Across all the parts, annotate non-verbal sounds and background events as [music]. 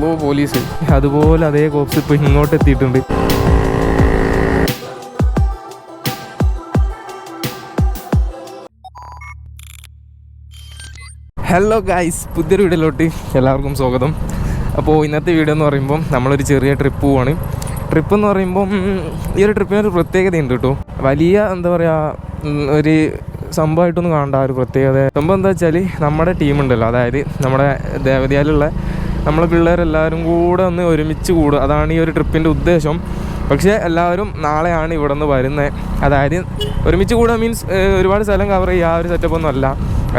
അല്ലോ പോലീസ് അതുപോലെ അതേ കോപ്സ് ഇപ്പോൾ ഇങ്ങോട്ട് എത്തിയിട്ടുണ്ട്. ഹലോ ഗായ്സ് പുതിയൊരു വീഡിയോയിലോട്ട് എല്ലാവർക്കും സ്വാഗതം. അപ്പോൾ ഇന്നത്തെ വീഡിയോ എന്ന് പറയുമ്പോൾ നമ്മളൊരു ചെറിയ ട്രിപ്പ് പോവാണ്. ട്രിപ്പ് എന്ന് പറയുമ്പം ഈ ഒരു ട്രിപ്പിന് ഒരു പ്രത്യേകതയുണ്ട് കേട്ടോ. വലിയ എന്താ പറയുക ഒരു സംഭവമായിട്ടൊന്നും കാണണ്ട ഒരു പ്രത്യേകത. സംഭവം എന്താ വെച്ചാൽ നമ്മുടെ ടീമുണ്ടല്ലോ അതായത് നമ്മുടെ ദേവതയാലുള്ള നമ്മളെ പിള്ളേരെല്ലാവരും കൂടെ ഒന്ന് ഒരുമിച്ച് കൂടുക. അതാണ് ഈ ഒരു ട്രിപ്പിന്റെ ഉദ്ദേശം. പക്ഷേ എല്ലാവരും നാളെയാണ് ഇവിടെ നിന്ന് വരുന്നത് അതായത് ഒരുമിച്ച് കൂടുക മീൻസ് ഒരുപാട് സ്ഥലം കവർ ചെയ്യുക ആ ഒരു സെറ്റപ്പ് ഒന്നും അല്ല.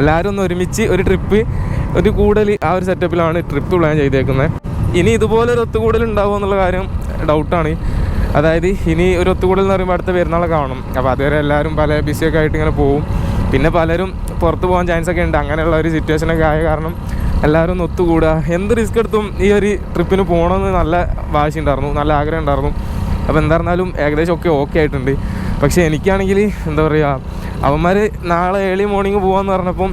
എല്ലാവരും ഒന്ന് ഒരുമിച്ച് ഒരു ട്രിപ്പ് ഒരു കൂടൽ ആ ഒരു സെറ്റപ്പിലാണ് ട്രിപ്പ് പ്ലാൻ ചെയ്തേക്കുന്നത് ഇനി ഇതുപോലെ ഒരു ഒത്തുകൂടൽ ഉണ്ടാവുമോ എന്നുള്ള കാര്യം ഡൗട്ടാണ് അതായത് ഇനി ഒരു ഒത്തുകൂടൽ എന്ന് പറയുമ്പോൾ അടുത്ത പെരുന്നാളെ കാണും. അപ്പോൾ അതുവരെ എല്ലാവരും പല ബിസിയൊക്കെ ആയിട്ട് ഇങ്ങനെ പോകും പിന്നെ പലരും പുറത്ത് പോകാൻ ചാൻസ് ഒക്കെ ഉണ്ട്. അങ്ങനെയുള്ള ഒരു സിറ്റുവേഷനൊക്കെ ആയ കാരണം എല്ലാവരും ഒന്ന് ഒത്തുകൂടുക എന്ത് റിസ്ക് എടുത്തും ഈ ഒരു ട്രിപ്പിന് പോകണമെന്ന് നല്ല വാശി ഉണ്ടായിരുന്നു നല്ല ആഗ്രഹം ഉണ്ടായിരുന്നു അപ്പോൾ എന്തായിരുന്നാലും ഏകദേശം ഒക്കെ ഓക്കെ ആയിട്ടുണ്ട്. പക്ഷേ എനിക്കാണെങ്കിൽ എന്താ പറയുക അവന്മാർ നാളെ ഏർലി മോർണിംഗ് പോകാമെന്ന് പറഞ്ഞപ്പം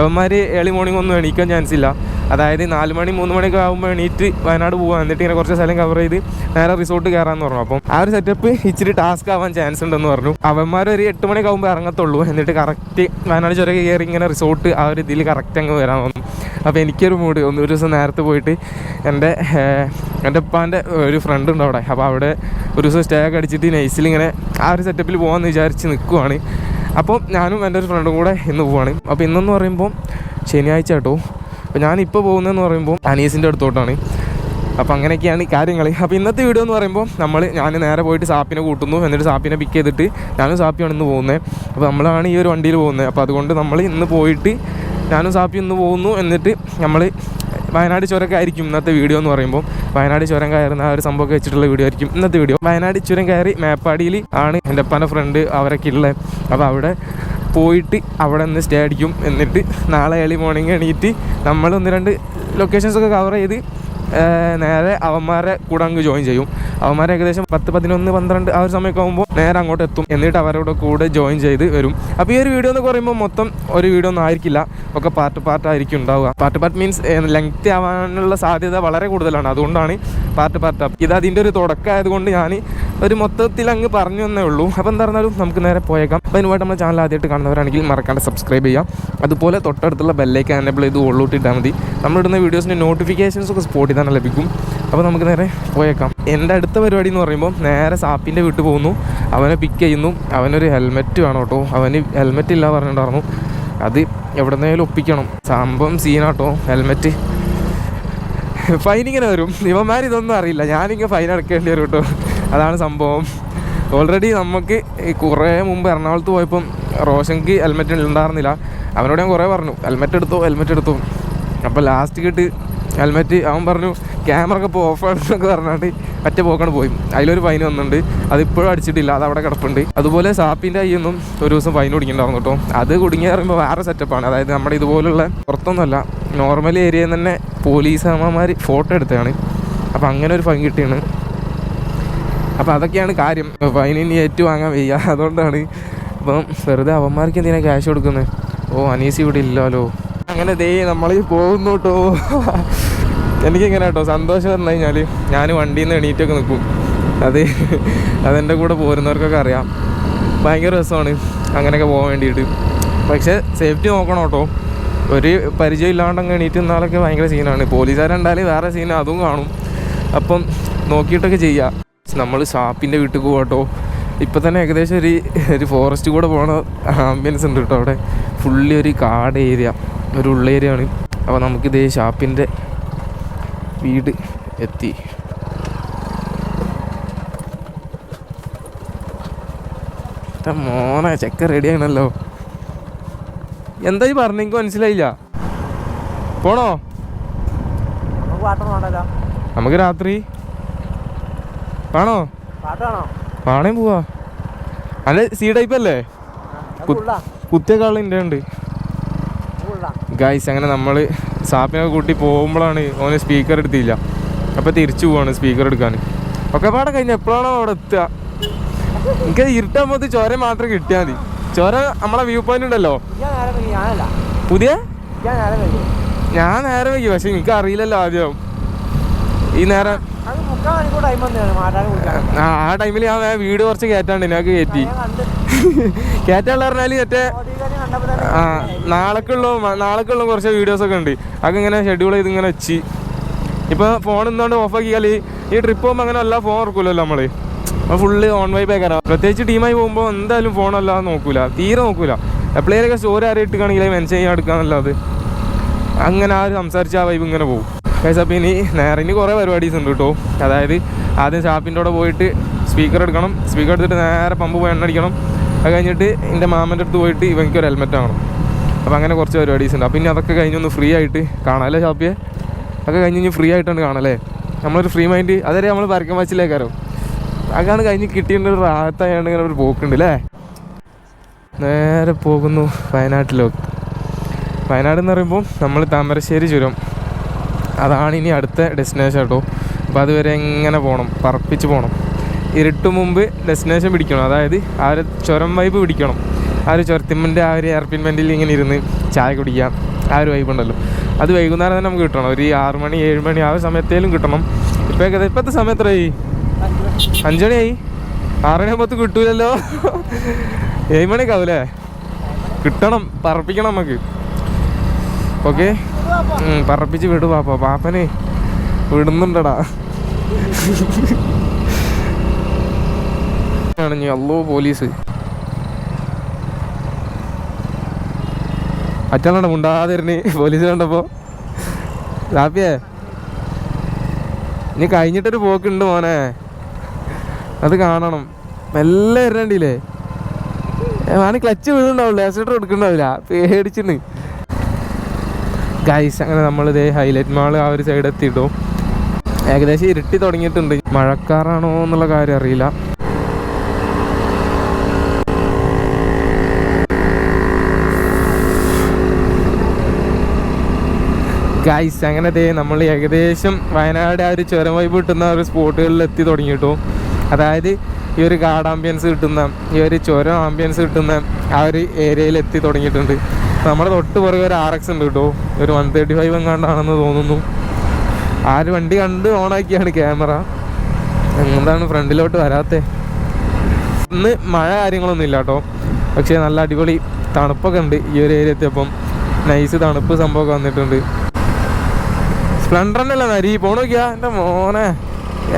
അവന്മാർ ഏർലി മോർണിംഗ് ഒന്നും എണീക്കാൻ ചാൻസ് ഇല്ല. അതായത് നാല് മണി മൂന്ന് മണിയൊക്കെ ആകുമ്പോൾ എണീറ്റ് വയനാട് പോകാം എന്നിട്ട് ഇങ്ങനെ കുറച്ച് സ്ഥലം കവർ ചെയ്ത് നേരെ റിസോർട്ട് കയറാമെന്ന് പറഞ്ഞു. അപ്പം ആ ഒരു സെറ്റപ്പ് ഇച്ചിരി ടാസ്ക് ആവാൻ ചാൻസ് ഉണ്ടെന്ന് പറഞ്ഞു. അവന്മാർ ഒരു എട്ട് മണിയൊക്കെ ആകുമ്പോൾ ഇറങ്ങത്തുള്ളൂ എന്നിട്ട് കറക്റ്റ് വയനാട് ചുരം കയറി ഇങ്ങനെ റിസോർട്ട് ആ ഒരു ഇതിൽ കറക്റ്റ് അങ്ങ് വരാൻ വന്നു. അപ്പോൾ എനിക്കൊരു മൂഡ് ഒന്ന് ഒരു ദിവസം നേരത്തെ പോയിട്ട് എന്റെ എന്റെ ഉപ്പാന്റെ ഒരു ഫ്രണ്ട് ഉണ്ട് അവിടെ. അപ്പോൾ അവിടെ ഒരു ദിവസം സ്റ്റേ ഒക്കെ അടിച്ചിട്ട് നൈസിൽ ഇങ്ങനെ ആ ഒരു സെറ്റപ്പിൽ പോകാമെന്ന് വിചാരിച്ച് നിൽക്കുവാണ് അപ്പോൾ ഞാനും എന്റെ ഒരു ഫ്രണ്ടും കൂടെ ഇന്ന് പോവാണ്. അപ്പോൾ ഇന്നെന്ന് പറയുമ്പോൾ ശനിയാഴ്ച കേട്ടോ. അപ്പോൾ ഞാനിപ്പോൾ പോകുന്നതെന്ന് പറയുമ്പോൾ അനീസിന്റെ അടുത്തോട്ടാണ്. അപ്പോൾ അങ്ങനെയൊക്കെയാണ് കാര്യങ്ങൾ അപ്പോൾ ഇന്നത്തെ വീഡിയോ എന്ന് പറയുമ്പോൾ നമ്മൾ ഞാൻ നേരെ പോയിട്ട് സാപ്പിനെ കൂട്ടുന്നു. എന്നിട്ട് സാപ്പിനെ പിക്ക് ചെയ്തിട്ട് ഞാനും സാപ്പിയാണ് ഇന്ന് പോകുന്നത് അപ്പോൾ നമ്മളാണ് ഈ ഒരു വണ്ടിയിൽ പോകുന്നത് അപ്പോൾ അതുകൊണ്ട് നമ്മൾ ഇന്ന് പോയിട്ട് ഞാനും സാപ്പി ഇന്ന് പോകുന്നു. എന്നിട്ട് നമ്മൾ വയനാട് ചുരമൊക്കെ ആയിരിക്കും ഇന്നത്തെ വീഡിയോ എന്ന് പറയുമ്പോൾ വയനാട് ചുരം കയറുന്ന ആ ഒരു സംഭവമൊക്കെ വെച്ചിട്ടുള്ള വീഡിയോ ആയിരിക്കും ഇന്നത്തെ വീഡിയോ വയനാട് ചുരം കയറി മേപ്പാടിയിൽ ആണ് എന്റെ അപ്പന്റെ ഫ്രണ്ട് അവരൊക്കെ ഉള്ളത് അപ്പോൾ അവിടെ പോയിട്ട് അവിടെ നിന്ന് സ്റ്റേ അടിക്കും. എന്നിട്ട് നാളെ ഏർലി മോർണിംഗ് എണീറ്റ് നമ്മൾ ഒന്ന് രണ്ട് ലൊക്കേഷൻസൊക്കെ കവർ ചെയ്ത് നേരെ അവന്മാരെ കൂടെ അങ്ങ് ജോയിൻ ചെയ്യും. അവന്മാരെ ഏകദേശം പത്ത് പതിനൊന്ന് പന്ത്രണ്ട് ആ ഒരു സമയമൊക്കെ ആകുമ്പോൾ നേരെ അങ്ങോട്ട് എത്തും. എന്നിട്ട് അവരുടെ കൂടെ ജോയിൻ ചെയ്ത് വരും. അപ്പോൾ ഈ ഒരു വീഡിയോ എന്ന് പറയുമ്പോൾ മൊത്തം ഒരു വീഡിയോ ഒന്നും ആയിരിക്കില്ല. ഒക്കെ പാർട്ട് പാർട്ടായിരിക്കും ഉണ്ടാവുക. പാർട്ട് പാർട്ട് മീൻസ് ലെങ്ത് ആവാനുള്ള സാധ്യത വളരെ കൂടുതലാണ്. അതുകൊണ്ടാണ് പാർട്ട് പാർട്ട് ഇത് അതിന്റെ ഒരു തുടക്കമായതുകൊണ്ട് ഞാൻ ഒരു മൊത്തത്തിൽ അങ്ങ് പറഞ്ഞു എന്നേ ഉള്ളൂ. അപ്പോൾ എന്താ പറഞ്ഞാലും നമുക്ക് നേരെ പോയേക്കാം. അപ്പോൾ അതിനുമായിട്ട് നമ്മുടെ ചാനൽ ആദ്യമായിട്ട് കാണുന്നവരാണെങ്കിൽ മറക്കാണ്ട് സബ്സ്ക്രൈബ് ചെയ്യാം. അതുപോലെ തൊട്ടടുത്തുള്ള ബെല്ലേക്ക് എനേബിൾ ചെയ്ത് ഉള്ളൂട്ടിട്ടാൽ മതി. നമ്മളിടുന്ന വീഡിയോസിന്റെ നോട്ടിഫിക്കേഷൻസ് ഒക്കെ സ്പോട്ടിൽ തന്നെ ലഭിക്കും. അപ്പോൾ നമുക്ക് നേരെ പോയേക്കാം. എന്റെ അടുത്ത പരിപാടി എന്ന് പറയുമ്പോൾ നേരെ സാപ്പിന്റെ വീട്ടിൽ പോകുന്നു. അവനെ പിക്ക് ചെയ്യുന്നു. അവനൊരു ഹെൽമെറ്റ് വേണം കേട്ടോ അവന് ഹെൽമെറ്റ് ഇല്ല പറഞ്ഞിട്ടുണ്ടായിരുന്നു. അത് എവിടെന്നേലും ഒപ്പിക്കണം. സംഭവം സീനാട്ടോ ഹെൽമെറ്റ് ഫൈൻ ഇങ്ങനെ വരും. ഇവന്മാർ ഇതൊന്നും അറിയില്ല. ഞാനിങ്ങനെ ഫൈൻ അടക്കേണ്ടി വരും കേട്ടോ അതാണ് സംഭവം. ഓൾറെഡി നമുക്ക് കുറേ മുമ്പ് എറണാകുളത്ത് പോയപ്പം റോഷൻക്ക് ഹെൽമെറ്റ് ഉണ്ടായിരുന്നില്ല. അവനോട് ഞാൻ കുറേ പറഞ്ഞു ഹെൽമെറ്റ് എടുത്തോ ഹെൽമെറ്റ് എടുത്തോ. അപ്പോൾ ലാസ്റ്റ് കിട്ടി ഹെൽമെറ്റ് അവൻ പറഞ്ഞു ക്യാമറ ഒക്കെ ഇപ്പോൾ ഓഫ് ആണെന്നൊക്കെ പറഞ്ഞാണ്ട് ഒറ്റ പോക്കാണ് പോയി. അതിലൊരു ഫൈൻ വന്നിട്ടുണ്ട്. അതിപ്പോഴും അടിച്ചിട്ടില്ല അത് അവിടെ കിടപ്പുണ്ട്. അതുപോലെ സാപ്പിന്റെ അയ്യൊന്നും ഒരു ദിവസം ഫൈൻ കുടിക്കണ്ടായിരുന്നു കേട്ടോ. അത് കുടുങ്ങി പറയുമ്പോൾ വേറെ സെറ്റപ്പാണ് അതായത് നമ്മുടെ ഇതുപോലുള്ള പുറത്തൊന്നുമല്ല നോർമൽ ഏരിയയിൽ തന്നെ പോലീസ് അമ്മമാർ ഫോട്ടോ എടുത്തതാണ്. അപ്പോൾ അങ്ങനെ ഒരു ഫൈൻ കിട്ടിയാണ്. അപ്പോൾ അതൊക്കെയാണ് കാര്യം. ഫൈൻ ഇനി ഏറ്റു വാങ്ങാൻ വയ്യ. [laughs] അതുകൊണ്ടാണ് അപ്പം വെറുതെ അവന്മാർക്ക് എന്തിനാണ് ക്യാഷ് കൊടുക്കുന്നത് ഓ അനീസ് ഇവിടെ ഇല്ലല്ലോ അങ്ങനെ ദേ നമ്മൾ പോകുന്നു കേട്ടോ [laughs] എനിക്കിങ്ങനെ കേട്ടോ സന്തോഷം പറഞ്ഞു കഴിഞ്ഞാൽ ഞാൻ വണ്ടിയിൽ നിന്ന് എണീറ്റൊക്കെ നിൽക്കും അത് അതെന്റെ കൂടെ പോരുന്നവർക്കൊക്കെ അറിയാം. ഭയങ്കര രസമാണ് അങ്ങനെയൊക്കെ പോകാൻ വേണ്ടിയിട്ട്. പക്ഷേ സേഫ്റ്റി നോക്കണം കേട്ടോ ഒരു പരിചയം ഇല്ലാണ്ട് അങ്ങ് എണീറ്റ് നിന്നാലൊക്കെ ഭയങ്കര സീനാണ് പോലീസുകാരുണ്ടായാലും വേറെ സീൻ അതും കാണും. അപ്പം നോക്കിയിട്ടൊക്കെ ചെയ്യാം. നമ്മൾ ഷാപ്പിന്റെ വീട്ടിൽ പോകട്ടോ ഇപ്പം തന്നെ ഏകദേശം ഒരു ഒരു ഫോറസ്റ്റ് കൂടെ പോകണ ആംബിയൻസ് ഉണ്ട് കേട്ടോ അവിടെ. ഫുള്ളി ഒരു കാട് ഏരിയ ഒരു ഉള്ള ഏരിയ ആണ്. അപ്പോൾ നമുക്കിതേ ഷാപ്പിന്റെ വീട് എത്തി. മോനെ ചെക്ക റെഡി ആണല്ലോ. എന്താ ഈ പറഞ്ഞു? എനിക്ക് മനസ്സിലായില്ല. പോണോ? നമുക്ക് രാത്രി വേണോ പാണേ പോവാ. അല്ല സി ടൈപ്പ് അല്ലേ? കുത്തിയ കുത്തിയേക്കാളും എന്റെ ഉണ്ട്. ഗൈസ് അങ്ങനെ നമ്മൾ സാപ്പിനെ കൂട്ടി പോകുമ്പോഴാണ് ഓന് സ്പീക്കർ എടുത്തില്ല. അപ്പോൾ തിരിച്ചു പോവാണ് സ്പീക്കർ എടുക്കാൻ. ഒക്കെ പാടെ കഴിഞ്ഞ എപ്പോഴാണോ അവിടെ എത്തുക? എനിക്ക് ഇരുട്ടാകുമ്പോൾ ചോര മാത്രം കിട്ടിയാൽ മതി. ചോര നമ്മളെ വ്യൂ പോയിന്റ് ഉണ്ടല്ലോ. പുതിയ? ഞാൻ നേരം വൈകി ഞാൻ നേരെ വൈകി പക്ഷെ എനിക്ക് അറിയില്ലല്ലോ ആദ്യം. ഈ നേരം അത് ആ ആ ടൈമിൽ ഞാൻ വീട് കുറച്ച് കയറ്റാണ്ട് ഞങ്ങൾക്ക് കയറ്റി. പറഞ്ഞാൽ കയറ്റാനുള്ള പറഞ്ഞാൽ മറ്റേ ആ നാളേക്കുള്ള നാളേക്കുള്ള കുറച്ച് വീഡിയോസ് ഒക്കെ ഉണ്ട്. അതൊക്കെ ഇങ്ങനെ ഷെഡ്യൂൾ ചെയ്ത് ഇങ്ങനെ വെച്ച്. ഇപ്പൊ ഫോൺ ഇന്നുകൊണ്ട് ഓഫ് ആക്കിയാൽ ഈ ട്രിപ്പ് പോകുമ്പോൾ അങ്ങനെ എല്ലാ ഫോൺ ഓർക്കൂലല്ലോ നമ്മൾ. അപ്പോൾ ഫുള്ള് ഓൺ വൈബ് ആക്കാറാം പ്രത്യേകിച്ച് ടീമായി പോകുമ്പോൾ എന്തായാലും ഫോൺ അല്ലാതെ നോക്കൂല. തീരെ നോക്കൂല. എപ്പോഴേലൊക്കെ സ്റ്റോറി ആരെയും ഇട്ടുകയാണെങ്കിൽ മെൻഷൻ ചെയ്യാൻ എടുക്കാന്നല്ലാതെ. അങ്ങനെ ആര് സംസാരിച്ച ആ വൈബ് ഇങ്ങനെ പോകും. കൈസ് അപ്പം ഇനി നേരെ ഇനി കുറേ പരിപാടീസ് ഉണ്ട് കേട്ടോ അതായത് ആദ്യം ഷാപ്പിന്റെ കൂടെ പോയിട്ട് സ്പീക്കർ എടുക്കണം. സ്പീക്കർ എടുത്തിട്ട് നേരെ പമ്പ് പോയി എണ്ണ അടിക്കണം. അത് കഴിഞ്ഞിട്ട് എന്റെ മാമന്റെ അടുത്ത് പോയിട്ട് ഇവനിക്ക് ഒരു ഹെൽമെറ്റ് ആകണം അപ്പോൾ അങ്ങനെ കുറച്ച് പരിപാടീസ് ഉണ്ട്. അപ്പം ഇനി അതൊക്കെ കഴിഞ്ഞൊന്ന് ഫ്രീ ആയിട്ട് കാണാം അല്ലേ ഷാപ്പിയെ? അതൊക്കെ കഴിഞ്ഞ് ഇനി ഫ്രീ ആയിട്ടാണ് കാണാല്ലേ നമ്മളൊരു ഫ്രീ മൈൻഡ് അതുവരെ നമ്മൾ പരക്കം വച്ചിലേക്കാരോ അതാണ് കഴിഞ്ഞ് കിട്ടിയിട്ട് ഒരു റാഹത്തായാണ് ഇങ്ങനെ ഒരു പോക്കുണ്ട് അല്ലേ? നേരെ പോകുന്നു വയനാട്ടിലേക്ക്. വയനാട് എന്ന് പറയുമ്പോൾ നമ്മൾ താമരശ്ശേരി ചുരം. അതാണ് ഇനി അടുത്ത ഡെസ്റ്റിനേഷൻ കേട്ടോ അപ്പോൾ അതുവരെ എങ്ങനെ പോകണം പറപ്പിച്ച് പോകണം ഇരുട്ട് മുമ്പ് ഡെസ്റ്റിനേഷൻ പിടിക്കണം. അതായത് ആ ഒരു ചുരം വൈബ് പിടിക്കണം. ആ ഒരു ചുരത്തിമ്മന്റെ ആ ഒരു എയർപിൻ ബെൻഡിൽ ഇങ്ങനെ ഇരുന്ന് ചായ കുടിക്കാം. ആ ഒരു വൈബ് ഉണ്ടല്ലോ. അത് വൈകുന്നേരം തന്നെ നമുക്ക് കിട്ടണം. ഒരു ആറ് മണി ഏഴ് മണി ആ ഒരു സമയത്തേലും കിട്ടണം. ഇപ്പോൾ ഏകദേശം ഇപ്പോഴത്തെ സമയം എത്രയായി? അഞ്ചണിയായി ആറണിയാകുമ്പോൾ കിട്ടൂലല്ലോ. ഏഴ് മണിയൊക്കെ ആവൂലേ കിട്ടണം. പറപ്പിക്കണം നമുക്ക്. ഓക്കെ? പറപ്പിച്ച് വിടു പാപ്പ. പാപ്പനെ വിടുന്നുണ്ടടാ. ആണെഞ്ഞു അല്ലോ പോലീസ്. അച്ഛനാണ് മുണ്ടാതിരുന്ന് പോലീസ് കണ്ടപ്പോ. ലാപ്പിയേ ഇനി കഴിഞ്ഞിട്ടൊരു പോക്കുണ്ട് മോനെ. അത് കാണണം. മെല്ലെ വരണ്ടില്ലേ ഞാൻ ക്ലച്ച് വീഴുന്നുണ്ടാവില്ല ആക്സിഡർ എടുക്കണ്ടാവില്ല പേടിച്ചിട്ട് ഗൈസ് അങ്ങനെ നമ്മൾ ഇതേ ഹൈലൈറ്റ് മാൾ ആ ഒരു സൈഡ് എത്തിയിട്ടു. ഏകദേശം ഇരുട്ടി തുടങ്ങിയിട്ടുണ്ട്. മഴക്കാറാണോ എന്നുള്ള കാര്യം അറിയില്ല. ഗൈസ് അങ്ങനെ ദേ നമ്മൾ ഏകദേശം വയനാട് ആ ഒരു ചുരം വൈബ് കിട്ടുന്ന ഒരു സ്പോട്ടുകളിൽ എത്തി തുടങ്ങിയിട്ടു. അതായത് ഈ ഒരു ഗാർഡ് ആംബിയൻസ് കിട്ടുന്ന ഈ ഒരു ചുരം ആംബിയൻസ് കിട്ടുന്ന ആ ഒരു ഏരിയയിൽ എത്തി തുടങ്ങിയിട്ടുണ്ട്. നമ്മുടെ തൊട്ട് പുറകെ ഒരു ആർ എക്സ് ഉണ്ട് കേട്ടോ. ഒരു വൺ തേർട്ടി ഫൈവ് എങ്ങാണ്ടാണെന്ന് തോന്നുന്നു. ആ ഒരു വണ്ടി കണ്ട് ഓണാക്കിയാണ് ക്യാമറ എന്താണ് ഫ്രണ്ടിലോട്ട് വരാത്തെ? ഇന്ന് മഴ കാര്യങ്ങളൊന്നും ഇല്ല കേട്ടോ. പക്ഷേ നല്ല അടിപൊളി തണുപ്പൊക്കെ ഉണ്ട് ഈ ഒരു ഏരിയ എത്തിയപ്പം. നൈസ് തണുപ്പ് സംഭവമൊക്കെ വന്നിട്ടുണ്ട്. സ്പ്ലെൻഡർ തന്നെയല്ല നരി. പോണോക്കിയാ എന്റെ മോനെ.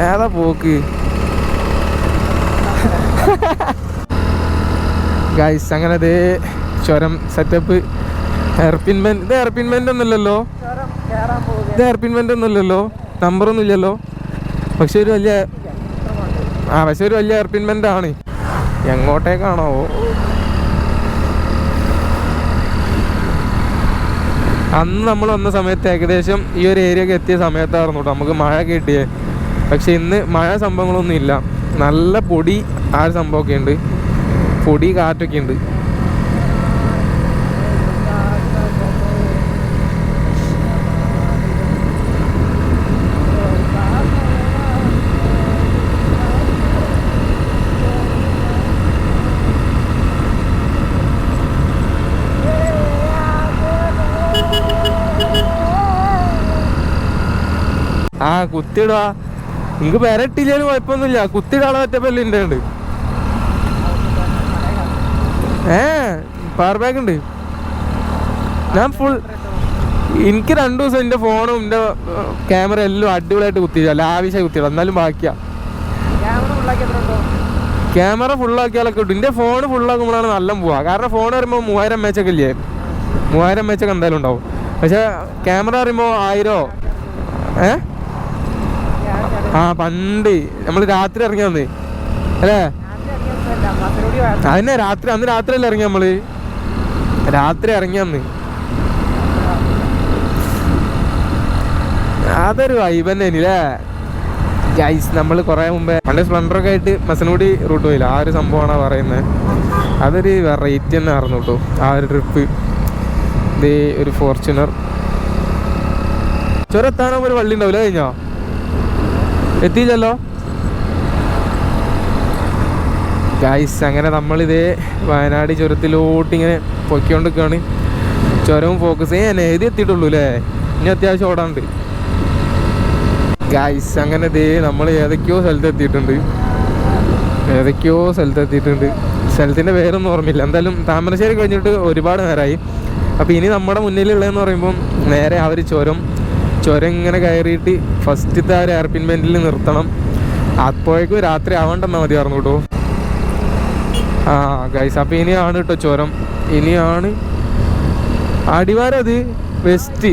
ഏതാ പോക്ക്? [laughs] ഗൈസ് അങ്ങനെ ദേ ചുരം സെറ്റപ്പ് എയർപിൻ ഇത് എയർപിൻ ഒന്നുമില്ലല്ലോ. ഇത് എയർപിൻ ഒന്നുമില്ലല്ലോ. നമ്പറൊന്നും ഇല്ലല്ലോ പക്ഷെ ഒരു വലിയ ആ പക്ഷെ ഒരു വലിയ എയർപിൻ ആണ്. എങ്ങോട്ടേക്കാണോ? അന്ന് നമ്മൾ വന്ന സമയത്ത് ഏകദേശം ഈ ഒരു ഏരിയക്ക് എത്തിയ സമയത്തായിരുന്നു കേട്ടോ നമുക്ക് മഴ കിട്ടിയേ. പക്ഷെ ഇന്ന് മഴ സംഭവങ്ങളൊന്നും ഇല്ല നല്ല പൊടി ആ ഒരു സംഭവമൊക്കെ ഉണ്ട്. പൊടി കാറ്റൊക്കെ ഉണ്ട്. ആ കുത്തിയിടുക എനിക്ക് പെരട്ടില്ലാലും കുഴപ്പമൊന്നുമില്ല. കുത്തിടാളെ പറ്റപ്പല്ലേ എന്റെ ഉണ്ട് ഏ പവർ ബാങ്ക് ഉണ്ട്. ഞാൻ ഫുൾ എനിക്ക് രണ്ടു ദിവസം എന്റെ ഫോണും എന്റെ ക്യാമറ എല്ലാം അടിപൊളിയായിട്ട് കുത്തിയില്ല ലാവിശായി കുത്തിയില്ല എന്നാലും ബാക്കിയാ. ക്യാമറ ഫുള്ളാക്കിയാലൊക്കെ കിട്ടും. എന്റെ ഫോൺ ഫുള്ളാക്കുമ്പോഴാണ് നല്ല പോവാ. കാരണം ഫോൺ പറയുമ്പോൾ മൂവായിരം ഒക്കെ ഇല്ലേ? മൂവായിരം ഒക്കെ എന്തായാലും ഉണ്ടാവും. പക്ഷേ ക്യാമറ പറയുമ്പോൾ ആയിരോ? ഏ? ആ പണ്ട്. നമ്മൾ രാത്രി ഇറങ്ങി വന്നേ. അല്ലേ? അതന്നെ രാത്രി അന്ന് രാത്രി അല്ലേ ഇറങ്ങി നമ്മൾ. രാത്രി ഇറങ്ങി വന്ന് അതൊരു വൈബ് തന്നെ അല്ലേ? ഗൈസ് നമ്മൾ കുറേ മുമ്പേ പണ്ട് സ്പ്ലെൻഡറൊക്കെ ആയിട്ട് മസനൂടി റൂട്ട് പോയില്ല? ആ ഒരു സംഭവമാണ് പറയുന്നത് അതൊരു വെറൈറ്റി തന്നെ ആയിരുന്നു കേട്ടോ. ആ ഒരു ട്രിപ്പ് ഇത് ഒരു ഫോർച്യൂണർ ചുരത്താനോ ഒരു വള്ളി ഉണ്ടാവില്ല കഴിഞ്ഞോ? എത്തിയില്ലല്ലോ. ഗൈസ് അങ്ങനെ നമ്മളിതേ വയനാട് ചുരത്തിലോട്ട് ഇങ്ങനെ പൊയ്ക്കൊണ്ടിരിക്കുകയാണ് ചുരവും ഫോക്കസ് ചെയ്യാൻ എഴുതി എത്തിയിട്ടുള്ളൂ അല്ലേ ഇനി അത്യാവശ്യം ഓടാണ്ട് ഗൈസ് അങ്ങനെ ദേ നമ്മൾ ഏതൊക്കെയോ സ്ഥലത്ത് എത്തിയിട്ടുണ്ട്. ഏതൊക്കെയോ സ്ഥലത്ത് എത്തിയിട്ടുണ്ട്. സ്ഥലത്തിന്റെ പേരൊന്നും ഓർമ്മയില്ല. എന്തായാലും താമരശ്ശേരി കഴിഞ്ഞിട്ട് ഒരുപാട് നേരമായി. അപ്പോൾ ഇനി നമ്മുടെ മുന്നിലുള്ളതെന്ന് പറയുമ്പം നേരെ ഒരു ചുരം ചുരം ഇങ്ങനെ കയറിയിട്ട് ഫസ്റ്റത്തെ ആ ഒരു എയർപിൻ ബെൻഡിൽ നിർത്തണം. അപ്പോഴേക്കും രാത്രി ആവണ്ടെന്നാൽ മതി പറഞ്ഞു കേട്ടോ. ആ ഗൈസ് അപ്പോൾ ഇനിയാണ് കേട്ടോ ചുരം. ഇനിയാണ്. അടിവാരം അത്. വെസ്റ്റ്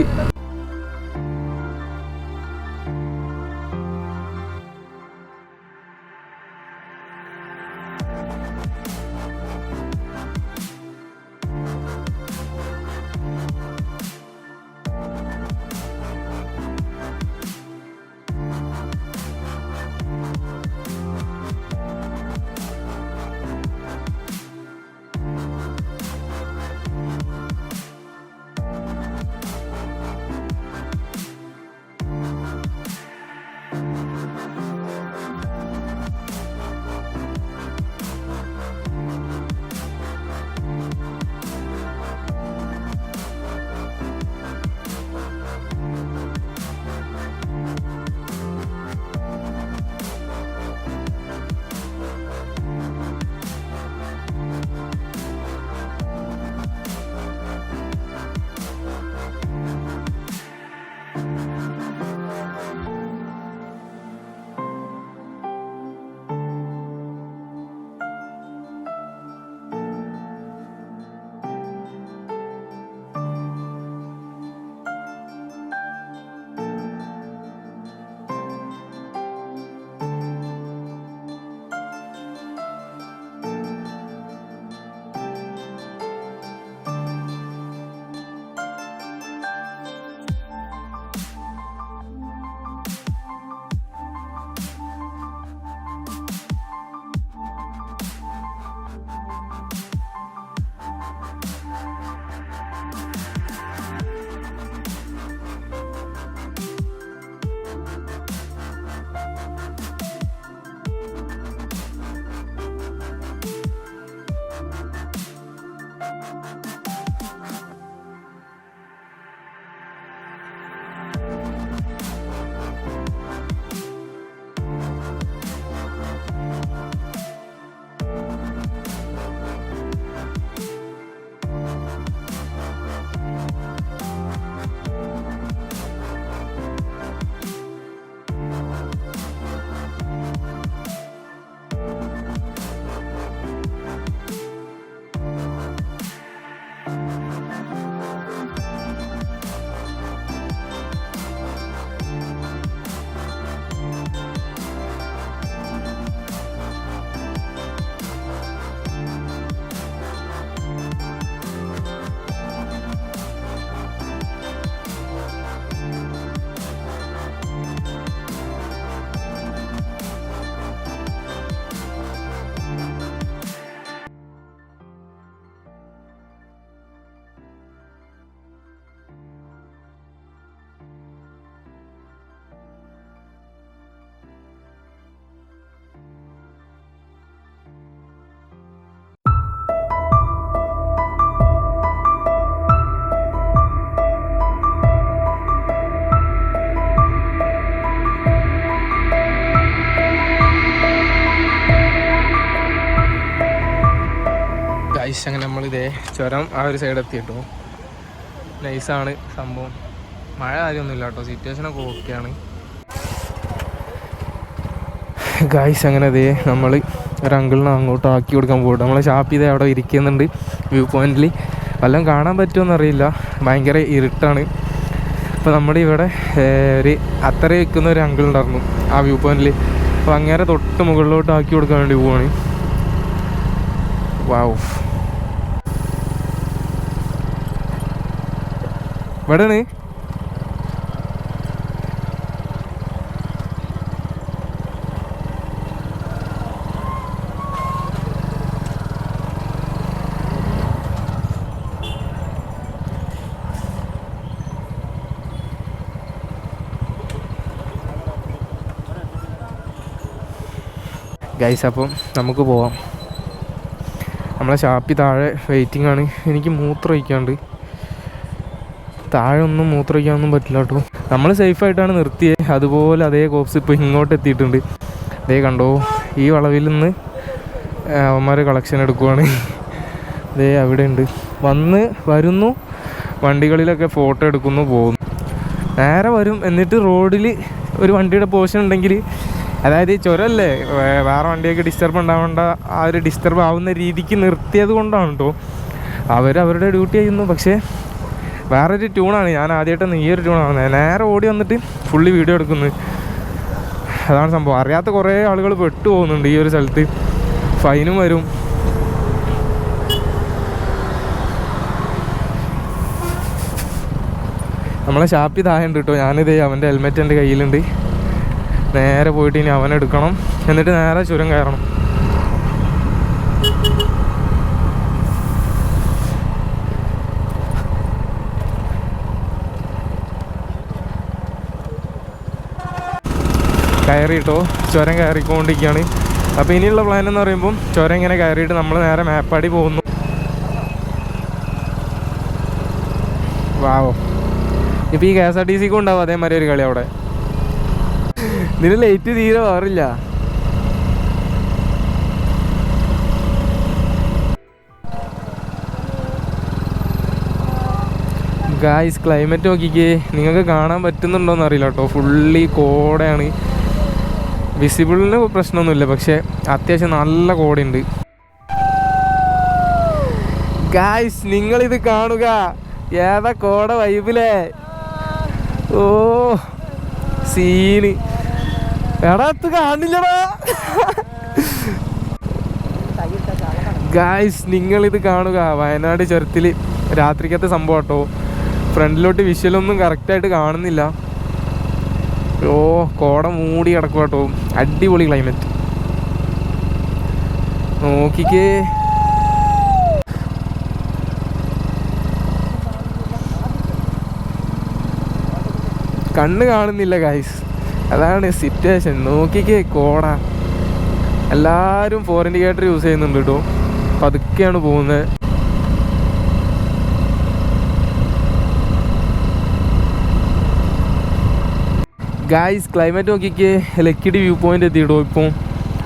ചുരം ആ ഒരു സൈഡ് എത്തി കേട്ടോ നൈസാണ് സംഭവം. മഴ കാര്യമൊന്നുമില്ല കേട്ടോ. സിറ്റുവേഷനൊക്കെ ഓക്കെയാണ് ഗായ്സ് അങ്ങനെ അതേ നമ്മൾ ഒരു അങ്കിളിനെ അങ്ങോട്ട് ആക്കി കൊടുക്കാൻ പോകട്ടെ നമ്മൾ ഷാപ്പ് ചെയ്ത് അവിടെ ഇരിക്കുന്നുണ്ട്. വ്യൂ പോയിന്റിൽ വല്ലതും കാണാൻ പറ്റുമെന്ന് അറിയില്ല. ഭയങ്കര ഇരുട്ടാണ്. അപ്പോൾ നമ്മുടെ ഇവിടെ ഒരു അത്ര വെക്കുന്ന ഒരു അങ്കിൾ ഉണ്ടായിരുന്നു ആ വ്യൂ പോയിന്റിൽ അപ്പോൾ അങ്ങനെ തൊട്ട് മുകളിലോട്ട് ആക്കി കൊടുക്കാൻ വേണ്ടി പോവാണ്. വാവ് ഇവിടെയാണ് ഗൈസ് അപ്പം നമുക്ക് പോവാം. നമ്മളെ ഷാപ്പി താഴെ വെയിറ്റിംഗ് ആണ്. എനിക്ക് മൂത്രം ഒഴിക്കാണ്ട് താഴെ ഒന്നും മൂത്രം ഒഴിക്കാനൊന്നും പറ്റില്ല കേട്ടോ. നമ്മൾ സേഫായിട്ടാണ് നിർത്തിയത് അതുപോലെ അതേ കോപ്സ് ഇപ്പോൾ ഇങ്ങോട്ട് എത്തിയിട്ടുണ്ട്. അതേ കണ്ടോ ഈ വളവിൽ നിന്ന് അവന്മാർ കളക്ഷൻ എടുക്കുവാണ്. അതേ അവിടെ ഉണ്ട്. വന്ന് വരുന്നു വണ്ടികളിലൊക്കെ ഫോട്ടോ എടുക്കുന്നു പോകുന്നു. നേരെ വരും. എന്നിട്ട് റോഡിൽ ഒരു വണ്ടിയുടെ പോർഷൻ ഉണ്ടെങ്കിൽ അതായത് ഈ ചുരമല്ലേ വേറെ വണ്ടിയൊക്കെ ഡിസ്റ്റർബ് ഉണ്ടാവേണ്ട ആ ഒരു ഡിസ്റ്റർബ് ആവുന്ന രീതിക്ക് നിർത്തിയത് കൊണ്ടാണ് കേട്ടോ അവർ അവരുടെ ഡ്യൂട്ടി ചെയ്യുന്നു പക്ഷേ വേറൊരു ട്യൂണാണ്. ഞാൻ ആദ്യമായിട്ട് ഈ ഒരു ട്യൂണാണ് നേരെ ഓടി വന്നിട്ട് ഫുള്ളി വീഡിയോ എടുക്കുന്നത് അതാണ് സംഭവം. അറിയാത്ത കുറേ ആളുകൾ പെട്ടു പോകുന്നുണ്ട് ഈ ഒരു സ്ഥലത്ത്. ഫൈനും വരും. നമ്മളെ ഷാപ്പി താഴെയുണ്ട് കേട്ടോ. ഞാനിതേ അവന്റെ ഹെൽമെറ്റ് എന്റെ കയ്യിലുണ്ട്. നേരെ പോയിട്ട് ഇനി അവനെടുക്കണം. എന്നിട്ട് നേരെ ചുരം കയറണം. കയറിയിട്ടോ ചുരം കയറിക്കൊണ്ടിരിക്കുകയാണ്. അപ്പോൾ ഇനിയുള്ള പ്ലാൻ എന്ന് പറയുമ്പം ചുരം ഇങ്ങനെ കയറിയിട്ട് നമ്മൾ നേരെ മേപ്പാടി പോകുന്നു. വാവോ. ഇപ്പം ഈ കെ എസ് ആർ ടി സിക്ക് ഉണ്ടാവും അതേമാതിരി ഒരു കളി അവിടെ. ഇതിന് ലൈറ്റ് തീരെ മാറില്ല ഗായ്സ് ക്ലൈമറ്റ് നോക്കിക്കേ. നിങ്ങൾക്ക് കാണാൻ പറ്റുന്നുണ്ടോന്ന് അറിയില്ല കേട്ടോ. ഫുള്ളി കോടയാണ്. വിസിബിളിന് പ്രശ്നമൊന്നുമില്ല പക്ഷെ അത്യാവശ്യം നല്ല കോടിയുണ്ട് ഗായ്സ് ഇത് കാണുക. ഏതാ കോട വൈബിലേ? ഓ സീന് എടാ ഇത് കാണില്ലടാ. ഗായ്സ് ഇത് കാണുക. വയനാട് ചുരത്തിൽ രാത്രിക്കത്തെ സംഭവം കേട്ടോ ഫ്രണ്ടിലോട്ട് വിഷ്വലൊന്നും കറക്റ്റായിട്ട് കാണുന്നില്ല. ഓ കോട മൂടി കിടക്കുക കേട്ടോ അടിപൊളി ക്ലൈമറ്റ് നോക്കിക്കേ. കണ്ണ് കാണുന്നില്ല ഗൈസ് അതാണ് സിറ്റുവേഷൻ നോക്കിക്കേ കോട. എല്ലാവരും ഫോർ ഇൻഡിക്കേറ്റർ യൂസ് ചെയ്യുന്നുണ്ട് കേട്ടോ പതുക്കെയാണ് പോകുന്നത്. ഗായ്സ് ക്ലൈമറ്റ് നോക്കിക്കേ ലക്കിടി വ്യൂ പോയിന്റ് എത്തിയിട്ടോ ഇപ്പം.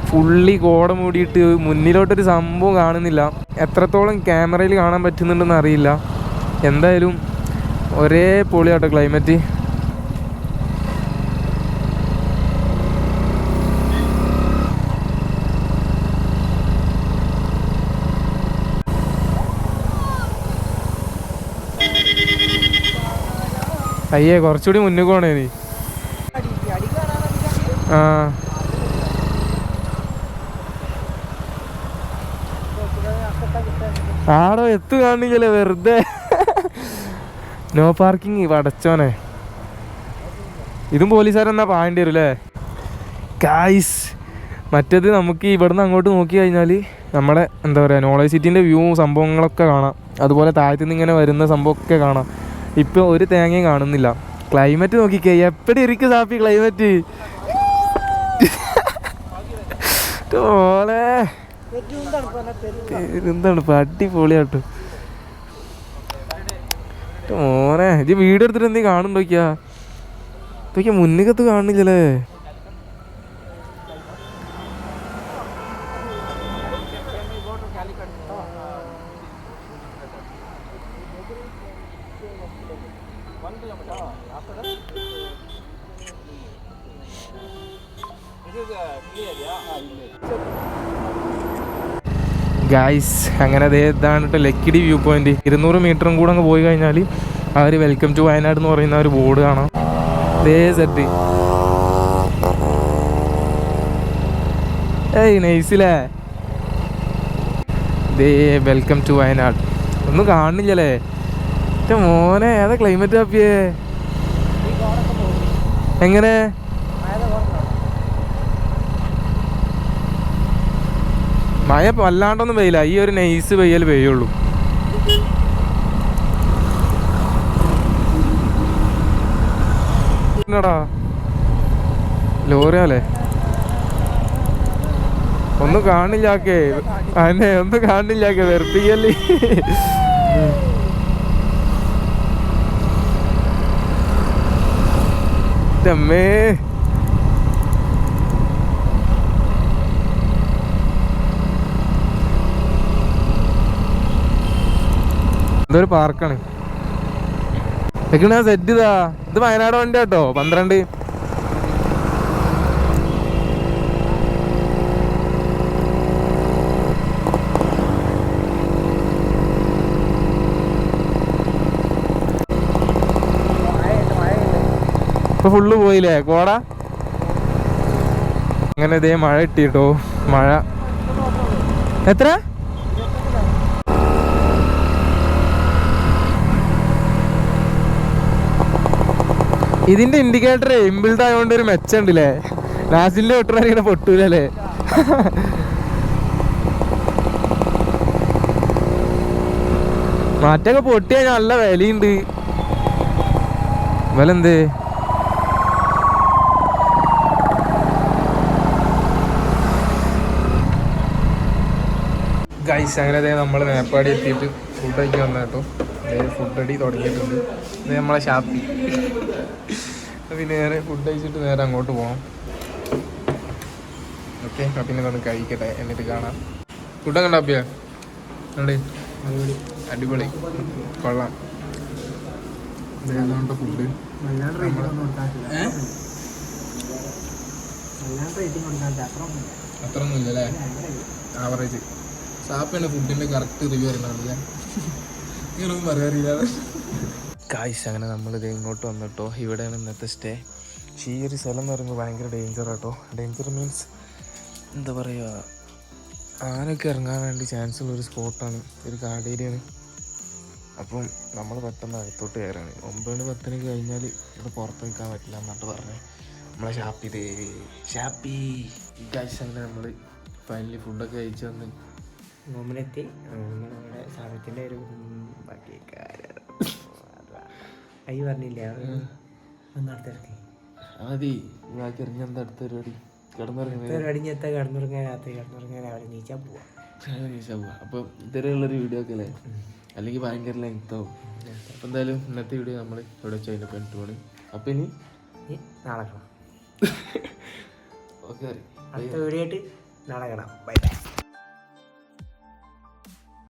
ഫുള്ളി കോട മൂടിയിട്ട് മുന്നിലോട്ടൊരു സംഭവം കാണുന്നില്ല. എത്രത്തോളം ക്യാമറയിൽ കാണാൻ പറ്റുന്നുണ്ടെന്ന് അറിയില്ല. എന്തായാലും ഒരേ പൊളിയാട്ടോ ക്ലൈമറ്റ് അയ്യേ കുറച്ചുകൂടി മുന്നിൽ പോണേ നീ. ആടോ എത്തു കാണിക്കല്ലേ വെറുതെ. നോ പാർക്കിംഗ് വടച്ചോനെ. ഇതും പോലീസുകാരെന്നാ പാണ്ടി വരും അല്ലേ കായ്സ് മറ്റേത് നമുക്ക് ഇവിടുന്ന് അങ്ങോട്ട് നോക്കി കഴിഞ്ഞാൽ നമ്മളെ എന്താ പറയുക നോളജ് സിറ്റിന്റെ വ്യൂ സംഭവങ്ങളൊക്കെ കാണാം. അതുപോലെ താഴത്തു നിന്ന് ഇങ്ങനെ വരുന്ന സംഭവമൊക്കെ കാണാം. ഇപ്പോൾ ഒരു തേങ്ങയും കാണുന്നില്ല. ക്ലൈമറ്റ് നോക്കിക്കേ എപ്പടി ഇരിക്കും സാപ്പി ക്ലൈമറ്റ് ഓളെ പെരുന്തണുപ്പ് അടിപൊളിയാട്ടോ. മോനെ ഇത് വീഡിയോ എടുത്തിട്ട് എന്തെങ്കിലും കാണുന്നുണ്ടോക്കിയാ നോക്കിയാ മുന്നിക്കത്ത് കാണുന്നില്ലല്ലേ? ഗായ്സ് അങ്ങനെ അതേ ഇതാണ് കേട്ടോ ലക്കിടി വ്യൂ പോയിന്റ് ഇരുന്നൂറ് മീറ്ററും കൂടെ അങ്ങ് പോയി കഴിഞ്ഞാൽ ആ ഒരു വെൽക്കം ടു വയനാട് എന്ന് പറയുന്ന ഒരു ബോർഡ് കാണാം. അതേ സെറ്റ് ഏയ് നൈസിലേ ദേ വെൽക്കം ടു വയനാട്. ഒന്നും കാണുന്നില്ലല്ലേ? മോനെ ഏതാ ക്ലൈമറ്റ് ഹാപ്പിയേ എങ്ങനെ? മഴ വല്ലാണ്ടൊന്നും പെയ്യില്ല. ഈ ഒരു നൈസ് പെയ്യൽ പെയ്യുള്ളൂ. എന്നടാ ലോറിയാലേ. ഒന്നും കാണില്ലാക്കേ. അന്നെ ഒന്നും കാണില്ലാക്കേ. വെറുപ്പിക്കല്ലേ അമ്മേ ഇതൊരു പാർക്കാണ്. സെറ്റ് ഇതാ ഇത് വയനാട് വണ്ടി കേട്ടോ പന്ത്രണ്ട്. ഇപ്പൊ ഫുള്ള് പോയില്ലേ? കോട അങ്ങനെ ഇതേ മഴ ഇട്ടിട്ടോ മഴ. എത്ര? ഇതിന്റെ ഇൻഡിക്കേറ്റർ ഇൻബിൽഡ് ആയതുകൊണ്ട് ഒരു മെച്ചമുണ്ടല്ലേ നാസിലിന്റെ ഒട്ടും ഇങ്ങനെ പൊട്ടൂലല്ലേ? മാറ്റൊക്കെ പൊട്ടിയാ നല്ല വിലയുണ്ട്. വില എന്ത് ഗൈസ് അങ്ങനെ നമ്മൾ മേപ്പാടി എത്തിയിട്ട് ഫുഡ് കഴിക്കാൻ വന്നു ഫുഡ് അടി തുടങ്ങിയിട്ടുണ്ട്. ഇത് നമ്മളെ ഷാപ്പി. പിന്നെ നേരെ ഫുഡ് കഴിച്ചിട്ട് നേരെ അങ്ങോട്ട് പോകാം ഓക്കെ പിന്നെ ഒന്ന് കഴിക്കട്ടെ എന്നിട്ട് കാണാം. ഫുഡ് അങ്ങനെ അടിപൊളി. അടിപൊളി. കൊള്ളാം. ഫുഡ് വല്ലാണ്ട് റേറ്റിംഗ് ഒന്നും കൊടുക്കാറില്ല വല്ലാണ്ട് റേറ്റിംഗ് അത്ര അത്ര ഒന്നും ഇല്ലല്ലേ ആവറേജ് സാപ്പാണ് ഫുഡിന്റെ കറക്റ്റ് റിവ്യൂ അറിയണല്ലേ ഇങ്ങനൊന്നും പറയാറില്ല കായ്സ് അങ്ങനെ നമ്മളിത് ഇങ്ങോട്ട് വന്നിട്ടോ. ഇവിടെയാണ് ഇന്നത്തെ സ്റ്റേ പക്ഷേ ഈ ഒരു സ്ഥലം എന്ന് പറയുമ്പോൾ ഭയങ്കര ഡേഞ്ചർ ആട്ടോ. ഡേഞ്ചർ മീൻസ് എന്താ പറയുക ആനൊക്കെ ഇറങ്ങാൻ വേണ്ടി ചാൻസ് ഉള്ള ഒരു സ്പോട്ടാണ് ഒരു കാടേരിയാണ് അപ്പം നമ്മൾ പെട്ടെന്ന് അകത്തോട്ട് കയറാണ്. ഒമ്പതിന് പത്തിന് കഴിഞ്ഞാൽ ഇവിടെ പുറത്ത് നിൽക്കാൻ പറ്റില്ല എന്നിട്ട് പറഞ്ഞു. നമ്മളെ ഷാപ്പി ഷാപ്പി. ഗൈസ് അങ്ങനെ നമ്മൾ ഫൈനലി ഫുഡൊക്കെ കഴിച്ച് വന്ന്. റൂമിലെത്തി നമ്മുടെ സാധനത്തിന്റെ ഒരു കൈ പറഞ്ഞില്ലേ? ഒന്ന് അടുത്തിറക്കി. മതി ബാക്കി ഇറങ്ങി എന്താ അടുത്ത പരിപാടി? ഒരു അടിഞ്ഞെത്താൻ കിടന്നുറങ്ങാൻ രാത്രി കിടന്നുറങ്ങാൻ രാവിലെ നീച്ചാൽ പോവാം. അപ്പോൾ ഇതുവരെയുള്ളൊരു വീഡിയോ ഒക്കെ അല്ലേ? അല്ലെങ്കിൽ ഭയങ്കര ലെങ്ത് ആവും. അപ്പോൾ എന്തായാലും ഇന്നത്തെ വീഡിയോ നമ്മൾ ഇവിടെ വെച്ച് അതിന്റെ പെണ്ണിട്ട് പോണ്. അപ്പോൾ ഇനി ഇനി നാളെ കാണാം. [laughs] ഓക്കെ അടുത്ത വീഡിയോ ആയിട്ട് നാളെ കാണാം. Bye bye